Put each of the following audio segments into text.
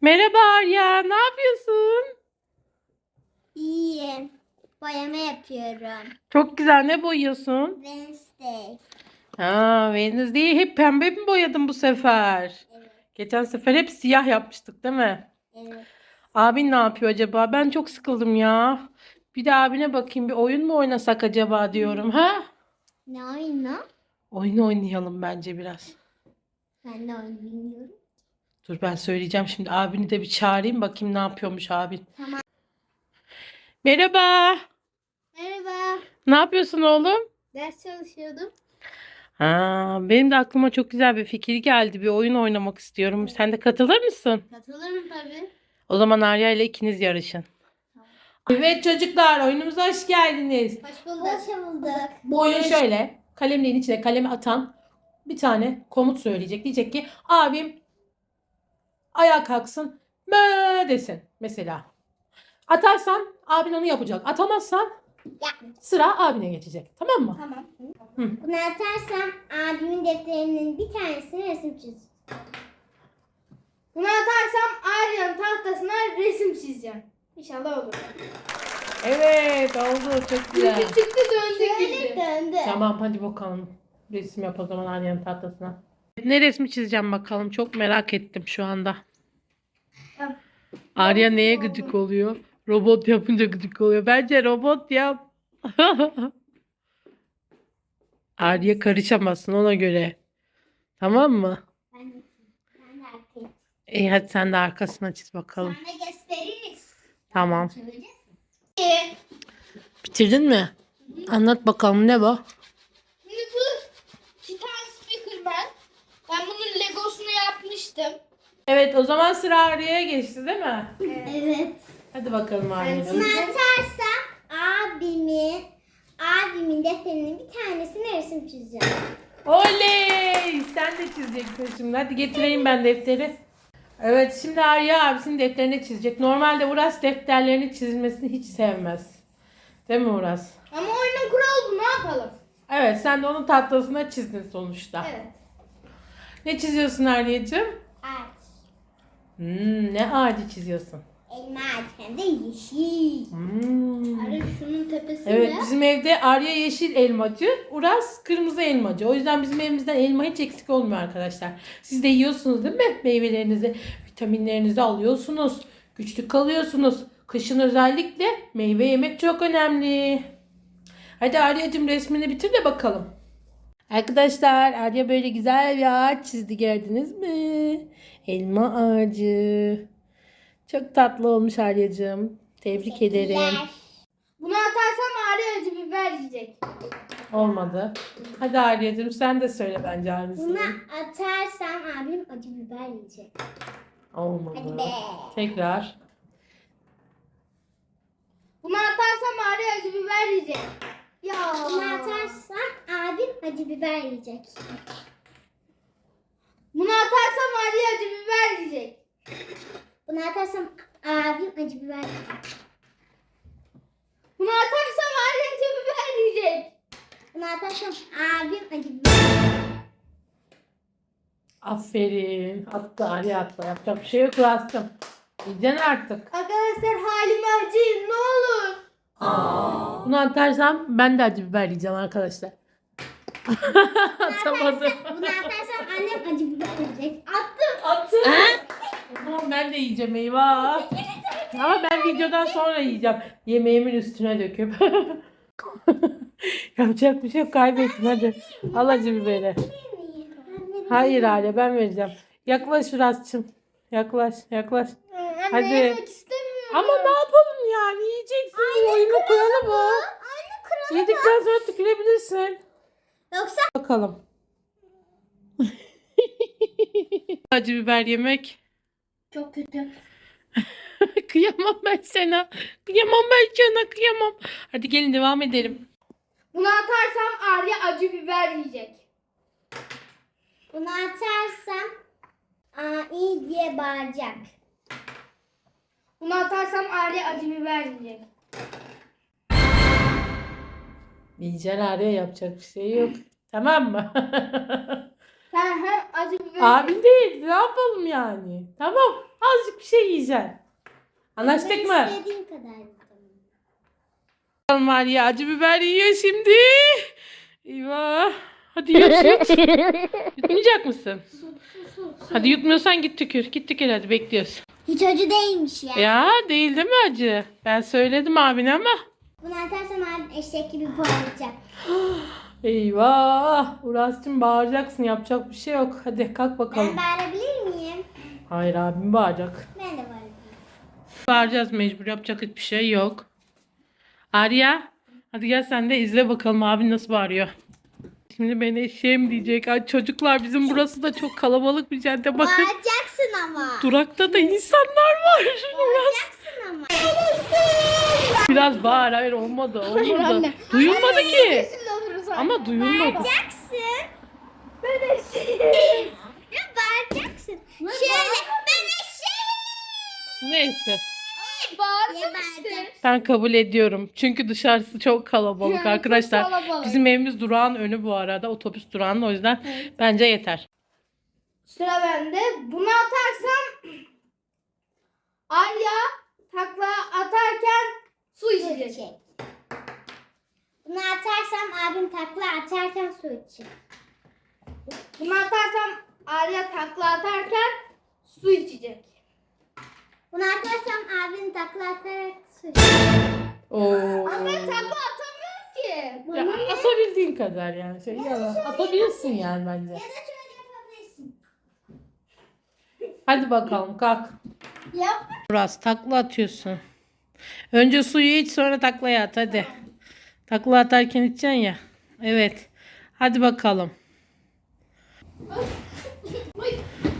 Merhaba Arya, ne yapıyorsun? İyiyim. Boyama yapıyorum. Çok güzel, ne boyuyorsun? Wednesday. Ha, Wednesday'i hep pembe mi boyadın bu sefer? Evet. Geçen sefer hep siyah yapmıştık değil mi? Evet. Abin ne yapıyor acaba? Ben çok sıkıldım ya. Bir de abine bakayım, bir oyun mu oynasak acaba diyorum ha? Ne oyunu? Oyun oynayalım bence biraz. Ben de bilmiyorum. Dur ben söyleyeceğim şimdi. Abini de bir çağırayım bakayım ne yapıyormuş abin. Tamam. Merhaba. Merhaba. Ne yapıyorsun oğlum? Ders çalışıyordum. Ha, benim de aklıma çok güzel bir fikir geldi. Bir oyun oynamak istiyorum. Sen de katılır mısın? Katılırım tabii. O zaman Arya ile ikiniz yarışın. Evet çocuklar oyunumuza hoş geldiniz. Hoş bulduk. Hoş bulduk. Bu oyun şöyle. Kalemlerin içine kalemi atan bir tane komut söyleyecek. Diyecek ki abim ayağa kalksın mö desin mesela. Atarsan abin onu yapacak. Atamazsan Yapmayacağım. sıra abine geçecek. Tamam mı? Tamam. Hı. Bunu atarsam abimin defterinin bir tanesine resim çiz. Bunu atarsam Arya'nın tahtasına resim çizeceğim. İnşallah olur. Evet oldu çok güzel. Çünkü çıktı döndü Şöyle gibi. döndü. Tamam hadi bakalım. Resim yap o zaman Arya'nın tahtasına. Ne resmi çizeceğim bakalım. Çok merak ettim şu anda. Arya neye gıcık oluyor? Robot yapınca gıcık oluyor. Bence robot yap. Arya karışamazsın ona göre. Tamam mı? Ben, ben de erkeğim. İyi hadi sen de arkasına çiz bakalım. Sana gösteririz. Tamam. Bitirdin mi? Anlat bakalım ne bu Titan Speaker ben. Ben bunun Legosunu yapmıştım. Evet o zaman sıra Arya'ya geçti değil mi? Evet. Hadi bakalım Arya'cığım. Bunu atarsam abimin abimin defterinin bir tanesine resim çizeceğim. Oley! Sen de çizeceksin şimdi. Hadi getireyim ben defteri. Evet şimdi Arya abisinin defterini çizecek. Normalde Uras defterlerini çizilmesini hiç sevmez. Değil mi Uras? Ama oyunun kuralı bu ne yapalım? Evet sen de onun tahtasına çizdin sonuçta. Evet. Ne çiziyorsun Arya'cığım? Ağaç. Hmm, ne ağacı çiziyorsun? Elma ağacı hem de yeşil. Hmm. Arya şunun tepesinde. Evet bizim evde Arya yeşil elmacı, Uras kırmızı elmacı. O yüzden bizim evimizden elma hiç eksik olmuyor arkadaşlar. Siz de yiyorsunuz değil mi? Meyvelerinizi, vitaminlerinizi alıyorsunuz. Güçlü kalıyorsunuz. Kışın özellikle meyve yemek çok önemli. Hadi Arya'cığım resmini bitir de bakalım. Arkadaşlar Arya böyle güzel bir ağaç çizdi gördünüz mü? Elma ağacı. Çok tatlı olmuş Arya'cığım. Tebrik ederim. Bunu atarsam Arya acı biber yiyecek. Olmadı. Hadi Arya'cığım sen de söyle bence aynısını. Buna atarsam abim acı biber yiyecek. Olmadı. Hadi be. Tekrar. Bunu atarsam Arya acı biber yiyecek. Ya. Bunu atarsam abim acı biber yiyecek. Bunu atarsam Arya acı biber yiyecek. Bunu atarsam abim acı biber yiyecek. Bunu atarsam Arya acı biber yiyecek. Bunu atarsam abim acı biber yiyecek. Aferin. Attı Arya attı. Yapacak bir şey yok Rastım. Yiyeceksin artık. Arkadaşlar halime acıyın ne olur. Bunu atarsam ben de acı biber yiyeceğim arkadaşlar. Atamadım. Bunu atarsam annem acı biber yiyecek. Attım. Attım. O zaman ben de yiyeceğim eyvah. Ama ben videodan sonra yiyeceğim. Yemeğimin üstüne döküp. Yapacak bir şey yok kaybettim hadi. Al acı biberi. Hayır Arya ben vereceğim. Yaklaş Uras'cığım. Yaklaş yaklaş. Anne Hadi. yemek istemiyorum. Ama ne yapalım yani yiyeceksin. Oyunu koyalım mı? Yedikten sonra tükürebilirsin. Yoksa Bakalım. Acı biber yemek. Çok kötü. kıyamam ben sana. Kıyamam ben sana kıyamam. Hadi gelin devam edelim. Bunu atarsam Arya acı biber yiyecek. bunu atarsam iyi diye bağıracak. Bunu atarsam Arya acı biber yiyecek. Yiyeceksin Arya yapacak bir şey yok. Tamam mı? Sen hem acı biber Abin değil. Ne yapalım yani? Tamam. Azıcık bir şey yiyeceksin. Anlaştık mı? İstediğin kadar. Var ya acı biber yiyor şimdi. Eyvah. Hadi yut yut. Yutmayacak mısın? Hadi yutmuyorsan git tükür. Git tükür hadi bekliyoruz. Hiç acı değilmiş ya. Ya değil değil mi acı? Ben söyledim abine ama. Bunu atarsam abi eşek gibi bağıracak. Eyvah. Uras'cığım bağıracaksın. Yapacak bir şey yok. Hadi kalk Ben bakalım. bağırabilir miyim? Hayır abim bağıracak. Ben de bağırabilirim. Bağıracağız mecbur. Yapacak hiçbir şey yok. Arya. Hadi gel sen de izle bakalım abin nasıl bağırıyor. Şimdi beni eşeğim diyecek. Ay çocuklar bizim burası da çok kalabalık bir cadde. Bakın Bağıracaksın ama. durakta da insanlar var. Uras. Bağıracaksın. Biraz bağır. Hayır olmadı. Olmadı. anne. Duyulmadı ki. Kesin oluruz anne. Ama duyulmadı. Bağıracaksın. Ben eşeğim. Ya bağıracaksın. Şöyle ben eşeğim. Neyse. Bağırdım işte. Ben kabul ediyorum. Çünkü dışarısı çok kalabalık Yani arkadaşlar. çok kalabalık. Bizim evimiz durağın önü bu arada. Otobüs durağının o yüzden bence yeter. Sıra bende. Bunu atarsam Arya takla atarken su içecek. Çek. Bunu atarsam abim takla atarken su içecek. Bunu atarsam Arya takla atarken su içecek. Bunu atarsam abim takla atarak su içecek. Oo. Ama ben takla atamıyorum ki. Ya, atabildiğin kadar yani. Şey, yalan. Atabilirsin yani bence. Ya da şöyle yapabilirsin. Hadi bakalım kalk. Yap. Murat takla atıyorsun. Önce suyu iç sonra taklaya at hadi. Takla atarken içeceksin ya. Evet. Hadi bakalım.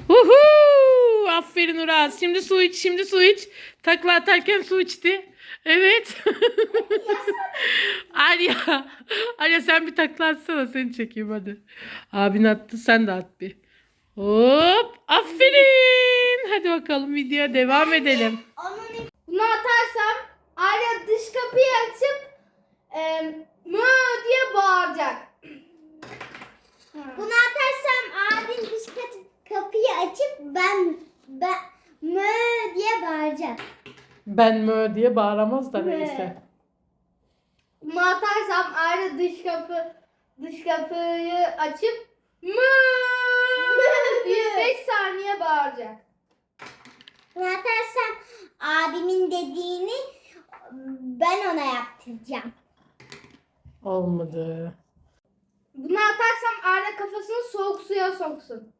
Uhu! Aferin Uraz. Şimdi su iç, şimdi su iç. Takla atarken su içti. Evet. Arya. Arya sen bir takla atsana seni çekeyim hadi. Abin attı sen de at bir. Hop. Aferin. Hadi bakalım videoya devam edelim. Onun Bunu atarsam Arya dış kapıyı açıp e, mö diye bağıracak. Bunu atarsam abim dış kapıyı açıp ben ben mö diye bağıracak. Ben mö diye bağıramaz da Mö. neyse. Bunu atarsam Arya dış kapı dış kapıyı açıp mö diye 5 saniye bağıracak. Bunu atarsam abimin dediğini ben ona yaptıracağım. Olmadı. Bunu atarsam Arya kafasını soğuk suya soksun.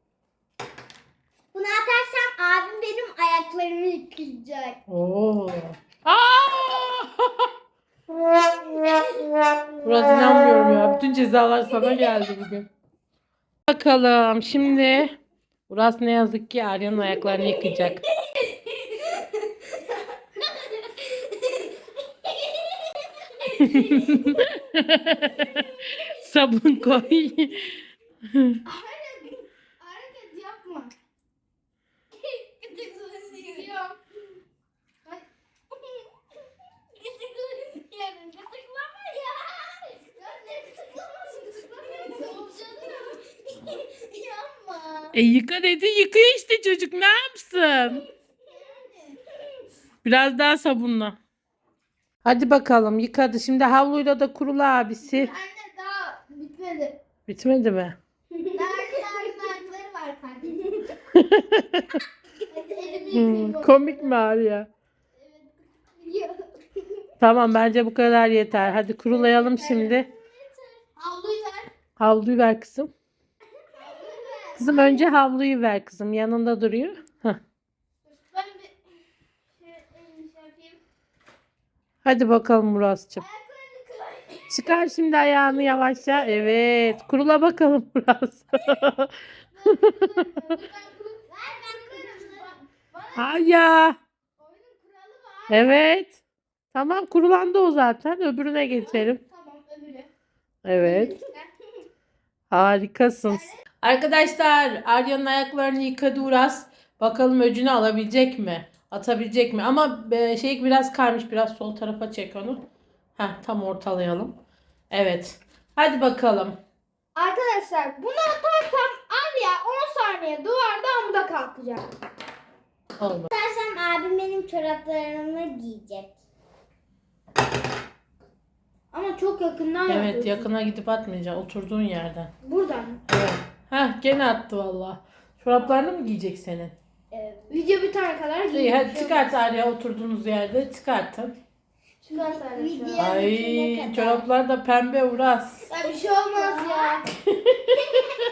Bunu atarsam abim benim ayaklarımı yıkayacak. Oo. Aa! Burası inanmıyorum ya. Bütün cezalar sana geldi bugün. Bakalım şimdi Uras ne yazık ki Arya'nın ayaklarını yıkayacak. Sabun koy. Hareket yapma. Yok. Ay. Gıdıklama ya. Ya ne gıdıklaması? Gıdıklaması olacağını. Yapma. E yıka dedi yıkıyor işte çocuk ne yapsın? Biraz daha sabunla. Hadi bakalım yıkadı. Şimdi havluyla da kurula abisi. Anne daha bitmedi. Bitmedi mi? Daha ayakları var elimi Hmm, yıkayayım. komik mi Arya? Tamam bence bu kadar yeter. Hadi kurulayalım şimdi. Havluyu ver. Havluyu ver kızım. Kızım önce havluyu ver kızım. Yanında duruyor. Heh. Ben bir şey, elini şey yapayım. Hadi bakalım Murat'cığım. Çıkar şimdi ayağını yavaşça. Evet. Kurula bakalım Murat. Var. Evet. Tamam kurulandı o zaten. Öbürüne geçelim. Evet. Harikasın. Arkadaşlar Arya'nın ayaklarını yıkadı Uras. Bakalım öcünü alabilecek mi? Atabilecek mi? Ama e, şey biraz kaymış. Biraz sol tarafa çek onu. Heh, tam ortalayalım. Evet. Hadi bakalım. Arkadaşlar bunu atarsam Arya 10 saniye duvarda amuda kalkacak. Olmadı. Atarsam abim benim çoraplarımı giyecek. Ama çok yakından Evet yapıyorsun. yakına gidip atmayacaksın. Oturduğun yerden. Buradan. Evet. Heh gene attı valla. Çoraplarını mı giyecek senin? Evet. Video bitene kadar İyi hadi çıkart Arya oturduğunuz yerde çıkartın. Çıkar sen de Video-. Ay bitene kadar. çoraplar da pembe Uras. Ya bir şey olmaz ya.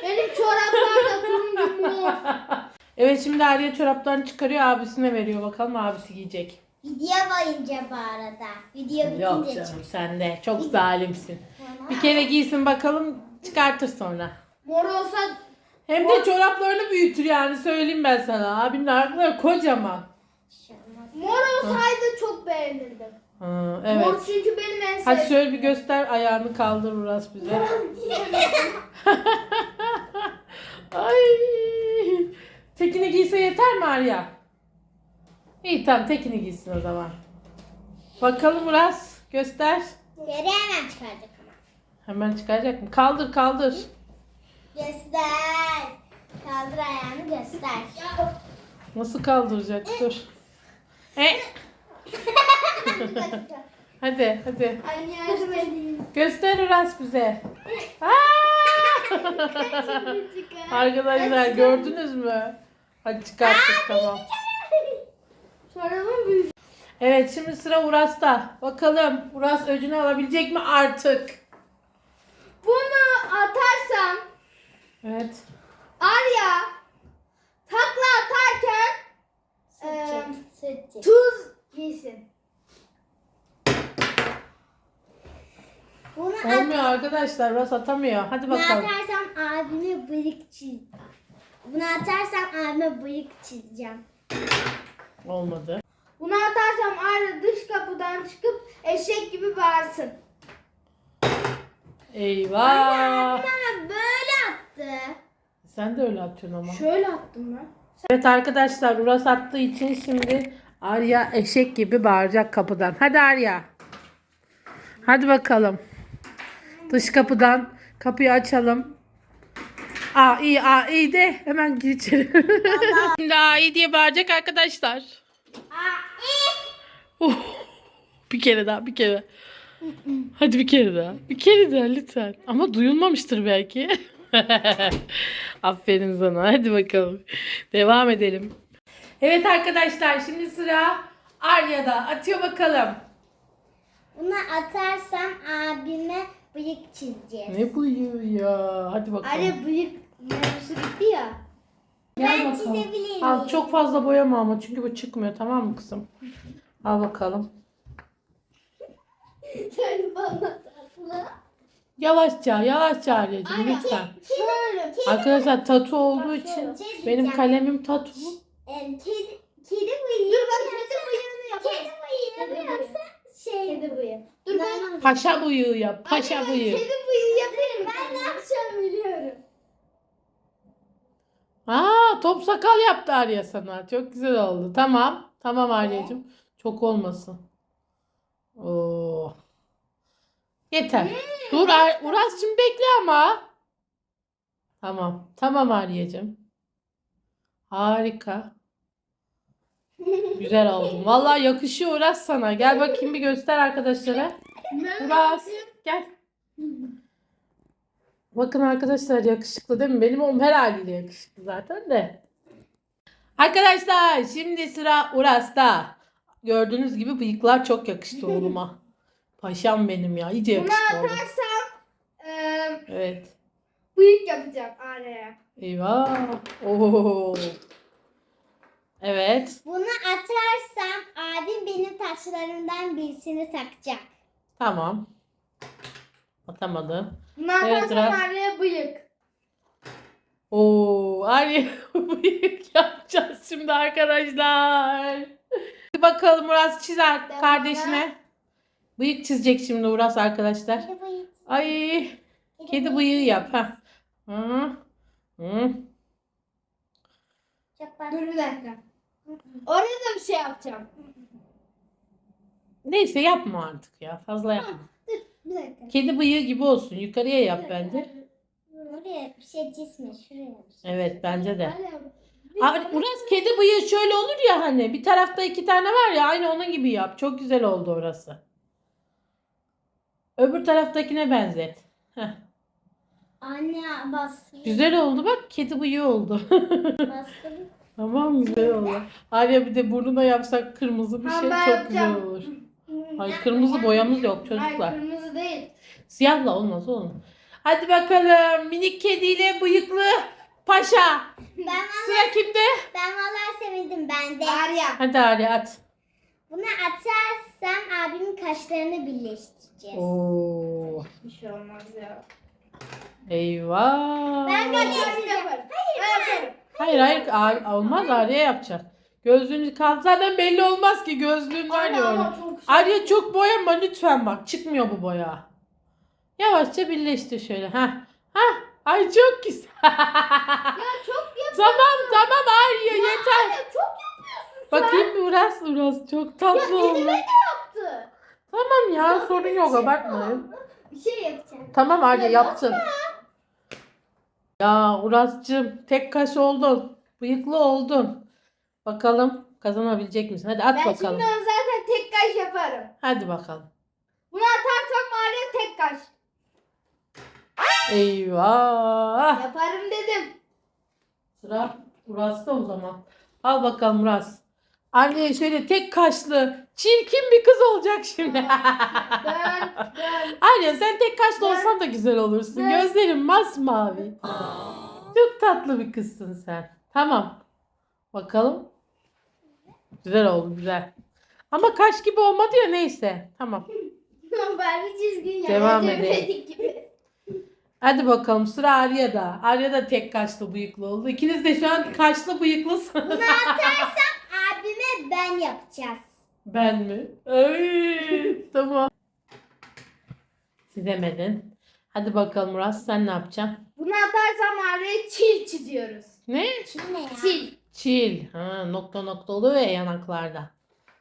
Benim çoraplar da turuncu mor. Evet şimdi Arya çoraplarını çıkarıyor abisine veriyor. Bakalım abisi giyecek. Video boyunca bu arada. Video Yok bitince canım sen de çok zalimsin. Bir kere giysin bakalım çıkartır sonra. Mor olsa Hem de çoraplarını büyütür yani söyleyeyim ben sana. Abinin ayakları kocaman. mor olsaydı çok beğenirdim. Ha, evet. Mor çünkü benim en Hadi sevdiğim. şöyle bir göster ayağını kaldır Uras bize. Ay. Tekini giyse yeter mi Arya? İyi tamam tekini giysin o zaman. Bakalım Uras göster. Geri hemen çıkaracak ama. Hemen çıkacak mı? Kaldır kaldır. Göster. Kaldır ayağını göster. Nasıl kaldıracak? Dur. E. hadi hadi. Anne yardım edeyim. Göster Uras bize. Aa! Arkadaşlar gördünüz mü? Hadi çıkarttık tamam. Büyük. Evet şimdi sıra Uras'ta. Bakalım Uras öcünü alabilecek mi artık? Bunu atarsam Evet. Arya takla atarken. Sıçacak. tuz giysin. Bunu, at, Olmuyor arkadaşlar. Uras atamıyor. Hadi bunu bakalım. atarsam abime bıyık çiz. Bunu atarsam abime bıyık çizeceğim. Olmadı. Bunu atarsam Arya dış kapıdan çıkıp eşek gibi bağırsın. Eyvah. Ama böyle attı. Sen de öyle atıyorsun ama. Şöyle attım ben. Evet arkadaşlar Uras attığı için şimdi Arya eşek gibi bağıracak kapıdan. Hadi Arya. Hadi bakalım. Dış kapıdan kapıyı açalım. Aa iyi aa iyi de hemen gir içeri. Şimdi aa iyi diye bağıracak arkadaşlar. Oh, bir kere daha bir kere. Hadi bir kere daha. Bir kere daha lütfen. Ama duyulmamıştır belki. Aferin sana. Hadi bakalım. Devam edelim. Evet arkadaşlar şimdi sıra Arya'da. Atıyor bakalım. Bunu atarsam abime bıyık çizeceğiz. Ne buyuyor ya? Hadi bakalım. Arya bıyık mevzusu gitti ya. Gel Ben bakalım. çizebilir miyim? Al çok fazla boyama ama çünkü bu çıkmıyor tamam mı kızım? Al bakalım. Sen bana tatlı. Yavaşça yavaşça Arya'cığım Arya, lütfen. Şöyle. Arkadaşlar tatu olduğu için Şey benim kalemim tatu. Em, kedi, kedi bıyığı. Dur ben kedi bıyığını yapayım. Kedi bıyığı Kedi bıyığı. yoksa şey. Kedi bıyığı. Dur ben. Paşa bıyığı yap. Paşa Anne, bıyığı. Kedi bıyığı yapayım. Ben ne yapacağım biliyorum. Aa top sakal yaptı Arya sana. Çok güzel oldu. Tamam. Tamam Arya'cığım. Çok olmasın. Oo. Yeter. Dur Ar Uras'cığım bekle ama. Tamam. Tamam Arya'cığım. Harika. Güzel oldun. Vallahi yakışıyor Uras sana. Gel bakayım bir göster arkadaşlara. Uras gel. Bakın arkadaşlar yakışıklı değil mi? Benim oğlum her haliyle yakışıklı zaten de. Arkadaşlar şimdi sıra Uras'ta. Gördüğünüz gibi bıyıklar çok yakıştı oğluma. Paşam benim ya. İyice Bunu yakıştı oğlum. atarsam eee Evet. bıyık yapacağım Arya'ya. Eyvah. Oo. Evet. Bunu atarsam abim benim taşlarımdan birisini takacak. Tamam. Atamadı. Bunu Evet, atarsam Ras. Arya'ya bıyık. Oo, Arya bıyık yapacağız şimdi arkadaşlar. Hadi bakalım Uras çizer Devam. kardeşine. Bıyık çizecek şimdi Uras arkadaşlar. Ay kedi bıyığı yap ha. Hı. Hı. Dur bir dakika. Oraya da bir şey yapacağım. Neyse yapma artık ya fazla yapma. Bir dakika. Kedi bıyığı gibi olsun yukarıya yap bence. oraya bir şey çizme şuraya. bir şey. Evet bence de. Aa, Uras kedi bıyığı şöyle olur ya hani bir tarafta iki tane var ya aynı onun gibi yap. Çok güzel oldu orası. Öbür taraftakine benzet. Heh. Anne bastır. Güzel oldu bak kedi bıyığı oldu. bastır. tamam güzel oldu. Arya bir de burnuna yapsak kırmızı bir Ha, şey ben çok güzel yapacağım. olur. Ay kırmızı boyamız yok Ay çocuklar. kırmızı değil. Siyahla olmaz oğlum. Hadi bakalım minik kediyle bıyıklı paşa. Ben valla, Sıra kimde? ben valla sevindim ben de. Arya. Hadi Arya at. Bunu atarsam abimin kaşlarını birleştireceğiz. Oo. Bir şey olmaz ya. Eyvah. Ben böyle yaparım. yapacağım. Ben yaparım. Hayır hayır Ar- olmaz Arya yapacak. Gözlüğünü kaldı zaten belli olmaz ki gözlüğün var ya güzel. Arya çok boyama lütfen bak çıkmıyor bu boya. Yavaşça birleştir şöyle. Ha. Ha. Ay çok güzel. Ya çok yapıyorsun. tamam tamam Arya yeter. Arya çok yapıyorsun. Bakayım Uras Uras çok tatlı oldu. Elime de yaptı. Tamam ya sorun yok abartmayın. Bir şey yapacağım. Tamam Arya Ya yapsın. Ya Uras'cığım tek kaş oldun. Bıyıklı oldun. Bakalım kazanabilecek misin? Hadi at Ben bakalım. şimdi onu zaten tek kaş yaparım. Hadi bakalım. Bunu atarsam Arya tek kaş. Eyvah. Yaparım dedim. Sıra Uras'ta o zaman. Al bakalım Uras. Anne şöyle tek kaşlı çirkin bir kız olacak şimdi. Dön dön. Anne sen tek kaşlı Ben- olsan da güzel olursun. Ben- Gözlerin masmavi. Çok tatlı bir kızsın sen. Tamam. Bakalım. Güzel oldu güzel. Ama kaş gibi olmadı ya neyse. Tamam. ben bir çizgi ya. Devam edelim. Gibi. Hadi bakalım sıra Arya'da. Arya da tek kaşlı bıyıklı oldu. İkiniz de şu an kaşlı bıyıklısınız. Bunu atarsam abime ben yapacağız. ben mi? Ay, tamam. Çizemedin. Hadi bakalım Murat sen ne yapacaksın? Bunu atarsam Arya'ya çil çiziyoruz. Ne? Şu ne ya? Çil. Çil. Ha, nokta nokta oluyor ya yanaklarda.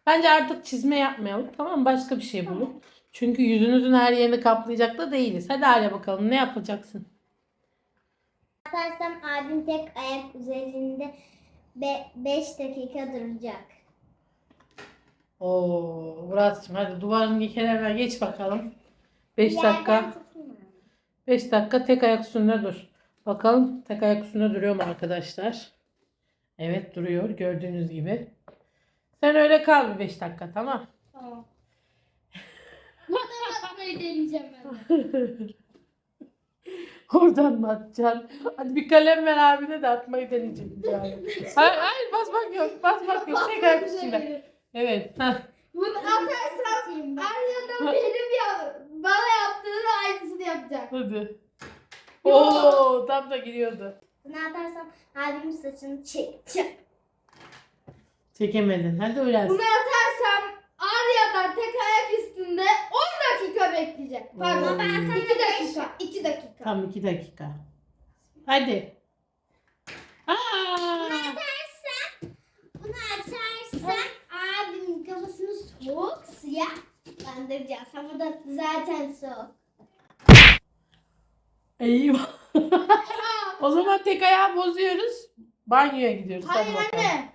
Bence artık çizme yapmayalım. Tamam başka bir şey bulun. Çünkü yüzünüzün her yerini kaplayacak da değiliz. Hadi Arya bakalım ne yapacaksın? Atarsam abim tek ayak üzerinde 5 dakika duracak. Oo, Murat'cığım hadi duvarın kenarına geç bakalım. 5 Yerden dakika. tutayım mı? 5 dakika tek ayak üstünde dur. Bakalım tek ayak üstünde duruyor mu arkadaşlar? Evet duruyor gördüğünüz gibi. Sen öyle kal bir 5 dakika tamam. Tamam. Buradan atmayı deneyeceğim ben. Oradan mı atacaksın? Hadi bir kalem ver abine de atmayı deneyeceğim. Hayır, hayır basmak yok. Basmak yok. Tek ayak üstünde. Evet. heh. Bunu atarsam Arya'da benim ya bana yaptığının aynısını yapacak. Hadi. Oo tam da giriyordu. Bunu atarsam abimin saçını çekeceğim. Çekemedin. Hadi öyle. Bunu atarsam Arya'dan tek ayak üstünde 10 dakika bekleyecek. Pardon Oo. ben sana 2 dakika. 2 dakika. Tam iki dakika. Hadi. Aa! Atarsam, bunu atarsam abimin kafasını soğuk suya bandıracağız. Havada zaten soğuk. Eyvah. o zaman tek ayağı bozuyoruz. Banyoya gidiyoruz. Hadi Hayır bakalım. anne.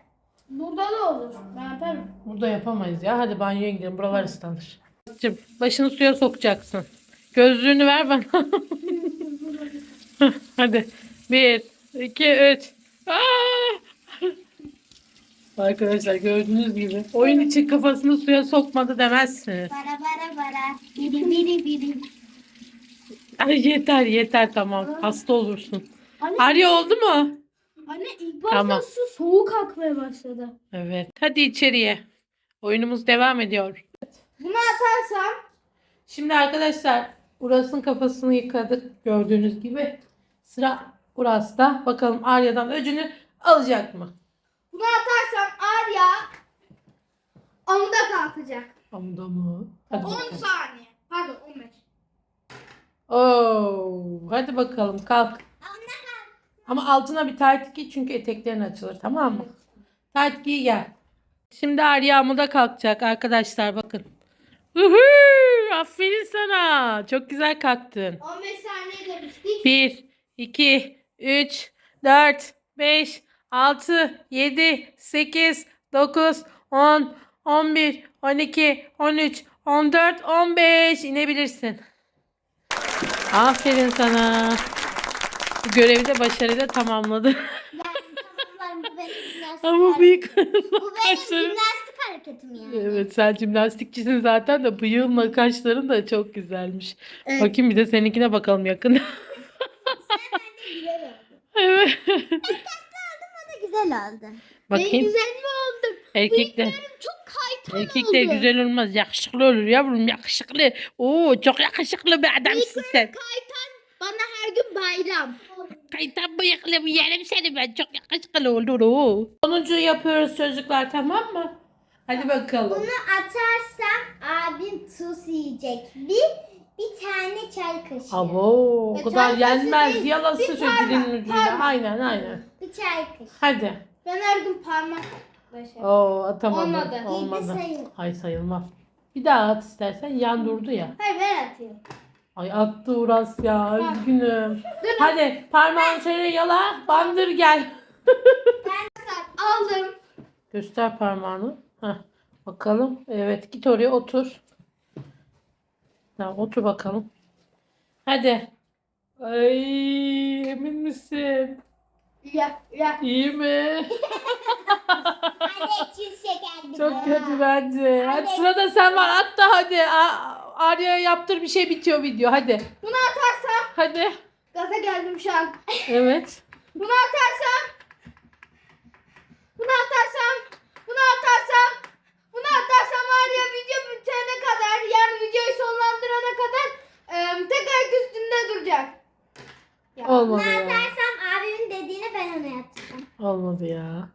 Burada da olur. Ben yaparım. Burada yapamayız ya. Hadi banyoya gidelim. Buralar ıslanır. Başını suya sokacaksın. Gözlüğünü ver bana. Hadi. Bir, iki, üç. Aa! Arkadaşlar gördüğünüz gibi oyun için kafasını suya sokmadı demezsiniz. Bara bara bara. Biri biri biri. Ay yeter yeter tamam. Hasta olursun. Anne, Arya oldu mu? anne ilk başta Tamam. su soğuk akmaya başladı. Evet. Hadi içeriye. Oyunumuz devam ediyor. Bunu atarsam Şimdi arkadaşlar Uras'ın kafasını yıkadık gördüğünüz gibi. Sıra Uras'ta. Bakalım Arya'dan öcünü alacak mı? bunu atarsam Arya amuda kalkacak. Amuda mı? Hadi 10 bakalım. saniye. Pardon 15. Oo, hadi bakalım kalk. Ama altına bir tayt giy çünkü eteklerin açılır tamam mı? Tayt giy gel. Şimdi Arya amuda kalkacak arkadaşlar bakın. Uhu, aferin sana. Çok güzel kalktın. 15 saniye demiştik. 1, 2, 3, 4, 5, 6, 7, 8, 9, 10, 11, 12, 13, 14, 15 inebilirsin. Aferin sana. Bu görevi de başarıyla tamamladı. Bu benim jimnastik Ama hareketim. bıyık Bu benim jimnastik hareketim yani. Evet sen jimnastikçisin zaten de bıyığınla kaşların da çok güzelmiş. Evet. Bakayım bir de seninkine bakalım yakında. Güzel oldu. evet. Da güzel oldu. Bakayım. güzel mi oldum? Erkekler. Çok kaytan Erkekler güzel olmaz. Yakışıklı olur yavrum yakışıklı. Oo çok yakışıklı bir adamsın sen. Kaytan bana her gün bayram. Kaytan bıyıklı bir yerim seni ben. Çok yakışıklı olur o. Sonuncuyu yapıyoruz çocuklar tamam mı? Hadi bakalım. Bunu atarsam abim tuz yiyecek. Bir bir tane çay kaşığı. Abo o kadar yenmez. değil, Yalası bir şu dilinin ucuyla. Aynen aynen. Bir çay kaşığı. Hadi. Ben her gün parmak başarım. Oo atamadım. Olmadı. Olmadı. Yedi sayı. Ay sayılmaz. Bir daha at istersen. Yan durdu ya. Hayır ben atayım. Ay attı Uras ya. Üzgünüm. Hadi parmağını şöyle yala. Bandır gel. Aldım. Göster parmağını. Heh. Bakalım. Evet git oraya otur. Tamam otur bakalım. Hadi. Ay emin misin? Ya ya. İyi mi? Anne. Çok kötü bence. Hadi Anne. sırada sen var. At da hadi. A- Arya'ya yaptır bir şey bitiyor video. Hadi. Bunu atarsam Hadi. gaza geldim şu an. Evet. Bunu atarsam bunu atarsam bunu atarsam bunu atarsam var ya video bitene kadar yani videoyu sonlandırana kadar e, tek ayak üstünde duracak. Ya, Olmadı Bunu ya. atarsam abimin dediğini ben ona yapacağım. Olmadı ya.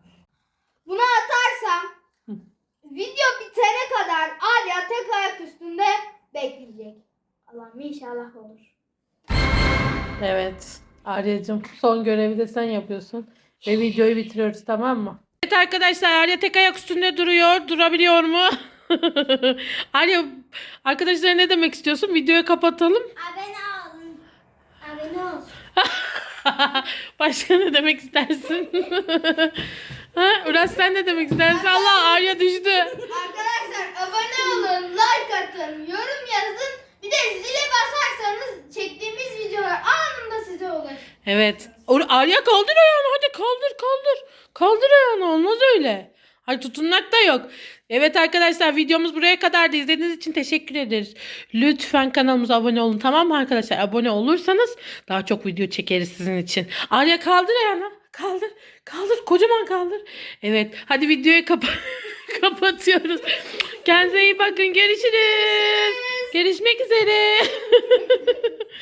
Bunu atarsam video bitene kadar Arya tek ayak üstünde bekleyecek. Allah'ım inşallah olur. Evet. Arya'cığım son görevi de sen yapıyorsun. Ve videoyu bitiriyoruz tamam mı? Evet arkadaşlar Arya tek ayak üstünde duruyor. Durabiliyor mu? Arya arkadaşlara ne demek istiyorsun? Videoyu kapatalım. Abone olun. Abone olsun. Başka ne demek istersin? ha, Uras sen ne demek istersin? Allah Arya düştü. Arkadaşlar abone olun, like atın, yorum yazın. Bir de zile basarsanız çektiğimiz videolar anında size ulaşır. Evet. Or- Arya kaldır ayağını hadi kaldır kaldır. Kaldır ayağını olmaz öyle. Ay tutunmak da yok. Evet arkadaşlar videomuz buraya kadar da izlediğiniz için teşekkür ederiz. Lütfen kanalımıza abone olun tamam mı arkadaşlar? Abone olursanız daha çok video çekeriz sizin için. Arya kaldır ayağını. Kaldır. Kaldır. Kocaman kaldır. Evet. Hadi videoyu kapa kapatıyoruz. Kendinize iyi bakın. Görüşürüz. Görüşmek üzere.